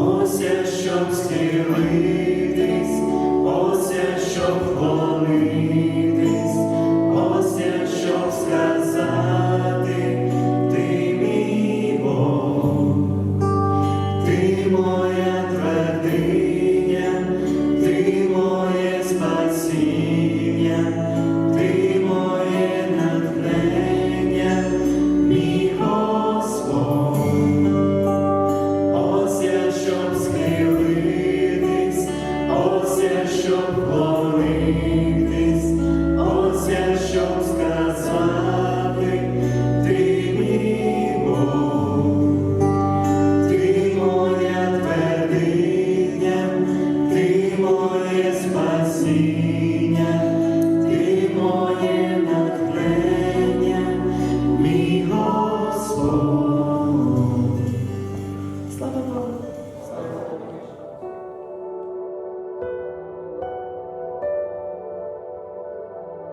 ося, щоб схилитись, ося, щоб хвалитись. Щоб хвалитись,